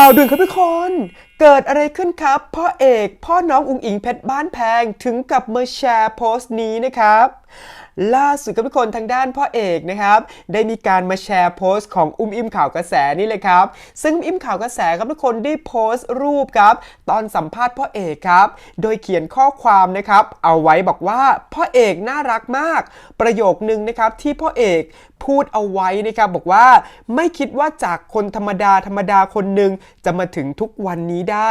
ข่าวด่วนครับทุกคน เกิดอะไรขึ้นครับ พ่อเอกพ่อน้องอุงอิงเพชรบ้านแพงถึงกับมาแชร์โพสต์นี้นะครับ ล่าสุดครับทุกคนทางด้านพ่อเอกนะครับ ได้มีการมาแชร์โพสต์ของอุ้มอิ่มข่าวกระแสนี่เลยครับ ซึ่งอิ่มข่าวกระแสครับทุกคนได้โพสต์รูปครับ ตอนสัมภาษณ์พ่อเอกครับ โดยเขียนข้อความนะครับ เอาไว้บอกว่าพ่อเอกน่ารักมาก ประโยคนึงนะครับที่พ่อเอก พูดเอาไว้นะครับบอกว่าไม่คิดว่าจากคนธรรมดาธรรมดาคนหนึ่งจะมาถึงทุกวันนี้ได้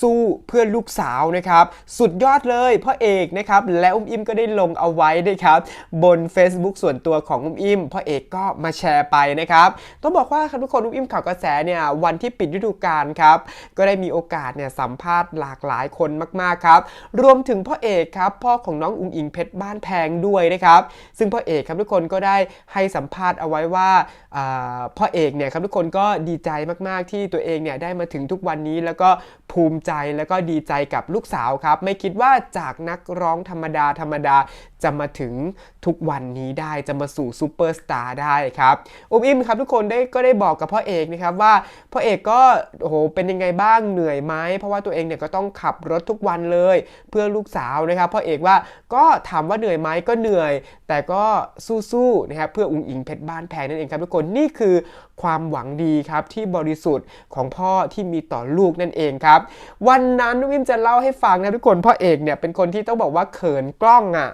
สู้เพื่อลูกสาวนะครับ สุดยอดเลยพ่อเอกนะครับและอุ้มอิ่มก็ได้ลงเอาไว้นะครับบน Facebook ส่วนตัวของอุ้มอิ่มพ่อเอกก็มาแชร์ไปนะครับต้องบอกว่าทุกคนอุ้มอิ่มข่าวกระแสเนี่ยวันที่ปิดฤดูกาลครับก็ได้มีโอกาสเนี่ยสัมภาษณ์หลากหลายคนมากๆครับรวมถึงพ่อเอกครับพ่อของน้องอุ้งอิงเพชรบ้านแพงด้วยนะครับซึ่งพ่อเอกครับทุกคนก็ได้ให้สัมภาษณ์เอาไว้ว่าพ่อเอกเนี่ยครับทุกคนก็ดีใจมากๆที่ตัวเองเนี่ยได้มาถึงทุกวันนี้แล้วก็ภูมิใจแล้วก็ดีใจกับลูกสาวครับ ไม่คิดว่าจากนักร้องธรรมดาธรรมดาจะมาถึงทุกวันนี้ได้จะมาสู่ซูเปอร์สตาร์ได้ครับอุ้มอิ่มครับทุกคนได้ก็ได้บอกกับพ่อเอกนะครับว่าพ่อเอกก็โอ้โหเป็นยังไงบ้างเหนื่อยไหมเพราะว่าตัวเองเนี่ยก็ต้องขับรถทุกวันเลย เพื่อลูกสาวนะครับพ่อเอกว่าก็ถามว่าเหนื่อยไหมก็เหนื่อย แต่ก็สู้ๆนะครับเพื่ออุ้งอิงเพชรบ้านแพงนั่นเองครับทุกคนนี่คือความหวังดีครับที่บริสุทธิ์ของพ่อที่มีต่อลูกนั่นเองครับ วันนั้นนุ้มอิมจะเล่าให้ฟังนะทุกคนพ่อเอกเนี่ยเป็นคนที่ต้องบอกว่าเขินกล้องอะ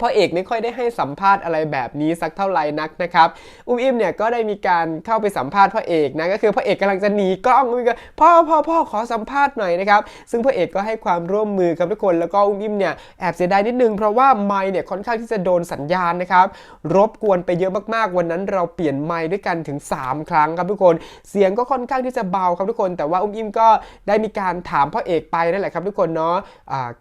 พ่อเอกไม่ค่อยได้ให้สัมภาษณ์อะไรแบบนี้สักเท่าไหร่นักนะครับ อุ้มอิ่มเนี่ยก็ได้มีการเข้าไปสัมภาษณ์พ่อเอกนะก็คือพ่อเอกกำลังจะหนีกล้องอุ้มก็พ่อพ่อพ่อขอสัมภาษณ์หน่อยนะครับซึ่งพ่อเอกก็ให้ความร่วมมือกับทุกคนแล้วก็อุ้มอิ่มเนี่ยแอบเสียดายนิดนึงเพราะว่าไมค์เนี่ยค่อนข้างที่จะโดนสัญญาณนะครับรบกวนไปเยอะมากๆวันนั้นเราเปลี่ยนไมค์ด้วยกันถึง 3 ครั้งครับทุกคน เสียงก็ค่อนข้างที่จะเบาครับทุกคน แต่ว่าอุ้มอิ่มก็ได้มีการถามพ่อเอกไปนั่นแหละครับทุกคนเนาะ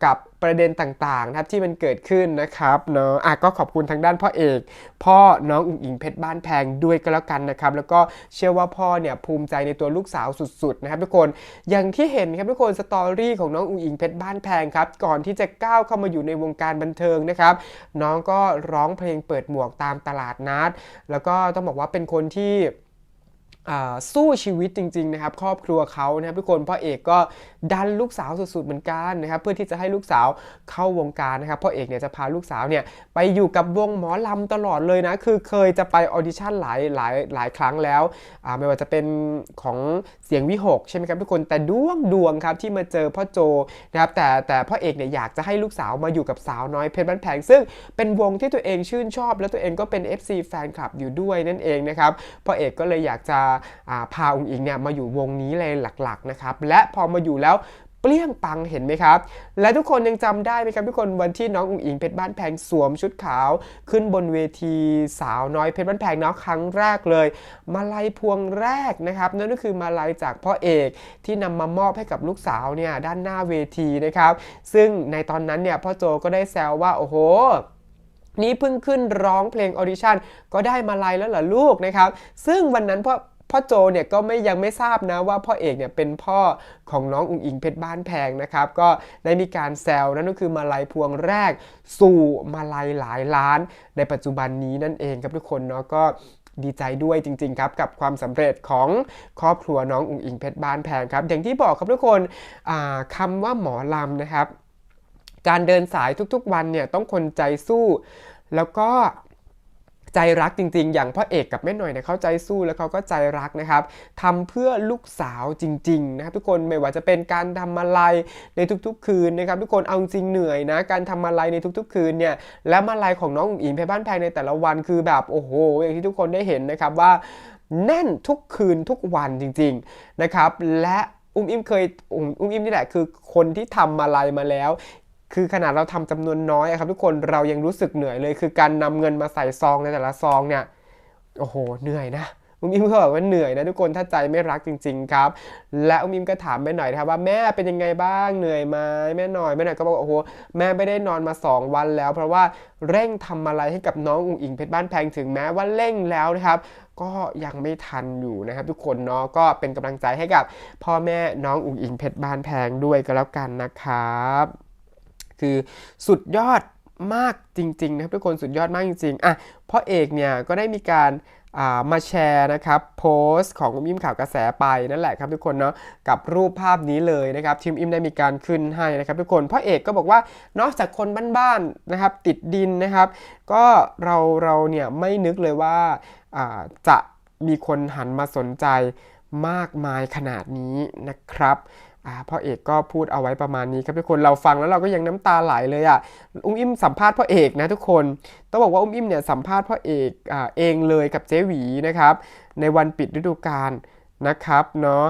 กับ ประเด็นต่างๆนะครับที่มันเกิดขึ้นนะครับเนาะอะก็ขอบคุณทางด้านพ่อเอก พ่อน้องอุ๋งอิงเพชรบ้านแพงด้วยก็แล้วกันนะครับ แล้วก็เชื่อว่าพ่อเนี่ยภูมิใจในตัวลูกสาวสุดๆนะครับทุกคนอย่างที่เห็นครับทุกคนสตอรี่ของน้องอุ๋งอิงเพชรบ้านแพงครับก่อนที่จะก้าวเข้ามาอยู่ในวงการบันเทิงนะครับ น้องก็ร้องเพลงเปิดหมวกตามตลาดนัด แล้วก็ต้องบอกว่าเป็นคนที่ สู้ชีวิตจริงๆนะครับครอบครัวเขานะครับทุกคนพ่อเอกก็ดันลูกสาวสุดๆเหมือนกันนะครับเพื่อที่จะให้ลูกสาวเข้าวงการนะครับพ่อเอกเนี่ยจะพาลูกสาวเนี่ยไปอยู่กับวงหมอลำตลอดเลยนะคือเคยจะไปออดิชั่นหลายหลายหลายครั้งแล้วไม่ว่าจะเป็นของเสียงวิหกใช่ไหมครับทุกคนแต่ดวงดวงครับที่มาเจอพ่อโจนะครับแต่แต่พ่อเอกเนี่ยอยากจะให้ลูกสาวมาอยู่กับสาวน้อยเพชรบ้านแพงซึ่งเป็นวงที่ตัวเองชื่นชอบ แล้วตัวเองก็เป็น FC แฟนคลับอยู่ด้วยนั่นเองนะครับพ่อเอกก็เลยอยากจะพาองค์อิงเนี่ยมาอยู่วงนี้เลยหลักๆนะครับและพอมาอยู่แล้วเปรี้ยงปังเห็นไหมครับ และทุกคนยังจำได้ไหมครับทุกคนวันที่น้ององอิงเพชรบ้านแพงสวมชุดขาว ขึ้นบนเวทีสาวน้อยเพชรบ้านแพงเนาะครั้งแรกเลย มาลัยพวงแรกนะครับ นั่นก็คือมาลัยจากพ่อเอกที่นำมามอบให้กับลูกสาวเนี่ยด้านหน้าเวทีนะครับ ซึ่งในตอนนั้นเนี่ยพ่อโจก็ได้แซวว่าโอ้โหนี่เพิ่งขึ้นร้องเพลงออดิชั่นก็ได้มาลัยแล้วเหรอลูกนะครับ ซึ่งวันนั้นพ่อ พ่อโจเนี่ยก็ไม่ยังไม่ทราบนะว่าพ่อเอกเนี่ยเป็นพ่อของน้องอุ๋งอิงเพชรบ้านแพงนะครับ ก็ได้มีการแซวนั่นก็คือมาลัยพวงแรก สู่มาลัยหลายล้าน ในปัจจุบันนี้นั่นเองครับทุกคนเนาะก็ดีใจด้วยจริง ๆ ครับ กับความสำเร็จของครอบครัวน้องอุ๋งอิงเพชรบ้านแพงครับ อย่างที่บอกครับทุกคนอ่าคำว่าหมอลำนะครับ การเดินสายทุกๆวันเนี่ยต้องคนใจสู้ แล้วก็ ใจรักจริง ๆ อย่างพ่อเอกกับแม่หน่อยเนี่ยเขาใจสู้แล้วเขาก็ใจรักนะครับทำเพื่อลูกสาวจริง ๆ นะครับ ทุกคนไม่ว่าจะเป็นการทำอะไรในทุกๆ คืนนะครับ ทุกคนเอาจริงเหนื่อยนะ การทำอะไรในทุกๆ คืนเนี่ยและมาลัยของน้องอุ๋งอิงเพบ้านแพงในแต่ละวันคือแบบโอ้โห อย่างที่ทุกคนได้เห็นนะครับว่าแน่นทุกคืนทุกวันจริง ๆ นะครับ และอุ้มอิมเคยอุ้มอุ้มอิมนี่แหละคือคนที่ทำมาลัยมาแล้ว คือขนาดเราทำจำนวนน้อยอะครับ ทุกคนเรายังรู้สึกเหนื่อยเลย คือการนำเงินมาใส่ซองในแต่ละซองเนี่ยโอ้โหเหนื่อยนะอุ้มอิมก็บอกว่าเหนื่อยนะทุกคนถ้าใจไม่รักจริง ๆ ครับ และอุ้มอิมก็ถามแม่หน่อยนะครับว่าแม่เป็นยังไงบ้างเหนื่อยไหมแม่หน่อยแม่หน่อยก็บอกว่าโอ้โหแม่ไม่ได้นอนมา 2 วันแล้ว เพราะว่าเร่งทำอะไรให้กับน้องอุ๋งอิงเพชรบ้านแพงถึงแม้ว่าเร่งแล้วนะครับก็ยังไม่ทันอยู่นะครับ ทุกคนเนาะก็เป็นกำลังใจให้กับ พ่อแม่น้องอุ๋งอิงเพชรบ้านแพงด้วยก็แล้วกันนะครับ คือสุดยอดมากจริงๆนะครับทุกคนสุดยอดมากจริงๆอะพ่อเอกเนี่ยก็ได้มีการามาแชร์นะครับโพสต์ของอุ้มอิ่มข่าวกระแสไปนั่นแหละครับทุกคนเนาะกับรูปภาพนี้เลยนะครับทีมอิ่มได้มีการขึ้นให้นะครับทุกคนพ่อเอกก็บอกว่านอกจากคนบ้านๆนะครับติดดินนะครับ ก็เราเราเนี่ยไม่นึกเลยว่าอ่าจะมีคนหันมาสนใจมากมายขนาดนี้นะครับ อ่าพ่อเอกก็พูดเอาไว้ประมาณนี้ครับทุกคนเราฟังแล้วเราก็ยังน้ำตาไหลเลยอะอุ้มอิ่มสัมภาษณ์พ่อเอกนะทุกคนต้องบอกว่าอุ้มอิ่มเนี่ยสัมภาษณ์พ่อเอกอาเองเลยกับเจ๊หวีนะครับ ในวันปิดฤดูกาลนะครับเนาะ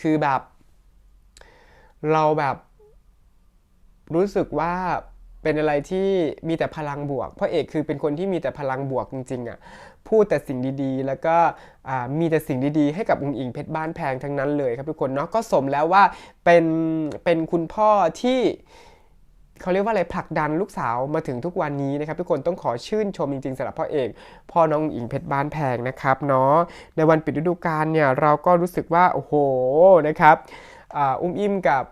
คือแบบ เราแบบรู้สึกว่าเป็นอะไรที่มีแต่พลังบวกพ่อเอกคือเป็นคนที่มีแต่พลังบวกจริงๆอะ พูดแต่สิ่งดีๆ แล้วก็มีแต่สิ่งดีๆ ให้กับอุงอิงเพชรบ้านแพงทั้งนั้นเลยครับทุกคนเนาะก็สมแล้วว่าเป็นเป็นคุณพ่อที่เขาเรียกว่าอะไรผลักดันลูกสาวมาถึงทุกวันนี้นะครับทุกคนต้องขอชื่นชมจริงๆสำหรับพ่อเอกพ่อน้องอิงเพชรบ้านแพงนะครับเนาะในวันปิดฤดูกาลเนี่ยเราก็รู้สึกว่าโอ้โหนะครับอุ้มอิ่มกับ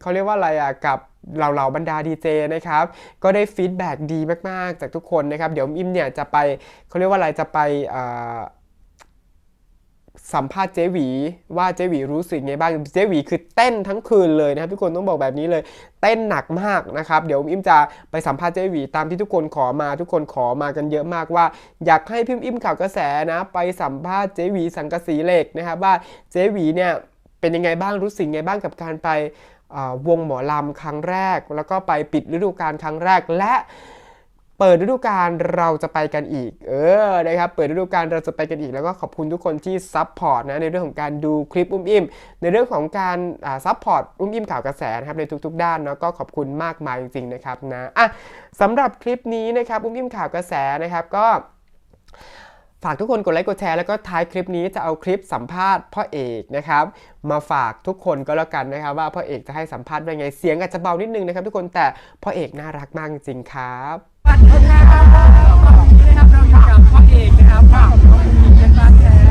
เขาเรียกว่าอะไรอะกับ เหล่าเหล่าบรรดาดีเจนะครับ ก็ได้ฟีดแบ็กดีมาก ๆ จากทุกคนนะครับ เดี๋ยวอิมอิมเนี่ยจะไปเขาเรียกว่าอะไรจะไปสัมภาษณ์เจวีว่าเจวีรู้สึกไงบ้างเจวีคือเต้นทั้งคืนเลยนะครับทุกคนต้องบอกแบบนี้เลย เต้นหนักมากนะครับ เดี๋ยวอิมจะไปสัมภาษณ์เจวีตามที่ทุกคนขอมาทุกคนขอมากันเยอะมากว่า อยากให้พิมพ์อิมข่าวกระแสนะ ไปสัมภาษณ์เจวีสังกสีเหล็กนะครับว่าเจวีเนี่ยเป็นยังไงบ้างรู้สึกไงบ้างกับการไป วงหมอลำครั้งแรก แล้วก็ไปปิดฤดูกาลครั้งแรกและเปิดฤดูกาลเราจะไปกันอีก เออ นะครับ เปิดฤดูกาลเราจะไปกันอีก แล้วก็ขอบคุณทุกคนที่ซัพพอร์ตนะ ในเรื่องของการดูคลิปอุ้มอิ่ม ในเรื่องของการซัพพอร์ตอุ้มอิ่มข่าวกระแสนะครับ ในทุก ๆ ด้านเนาะ ก็ขอบคุณมากมายจริงๆนะครับนะ อะสำหรับคลิปนี้นะครับ อุ้มอิ่มข่าวกระแสนะครับ ก็ ฝากทุกคนกดไลค์กดแชร์แล้วก็ท้ายคลิปนี้จะเอาคลิปสัมภาษณ์พ่อเอกนะครับมาฝากทุกคนก็แล้วกันนะครับ ว่าพ่อเอกจะให้สัมภาษณ์ยังไงเสียงอาจจะเบานิดนึงนะครับ ทุกคนแต่พ่อเอกน่ารักมากจริงๆครับสวัสดีครับนี่นะครับเราอยู่กับพ่อเอกนะครับพ่อของน้องหญิงเป็นบ้านแพง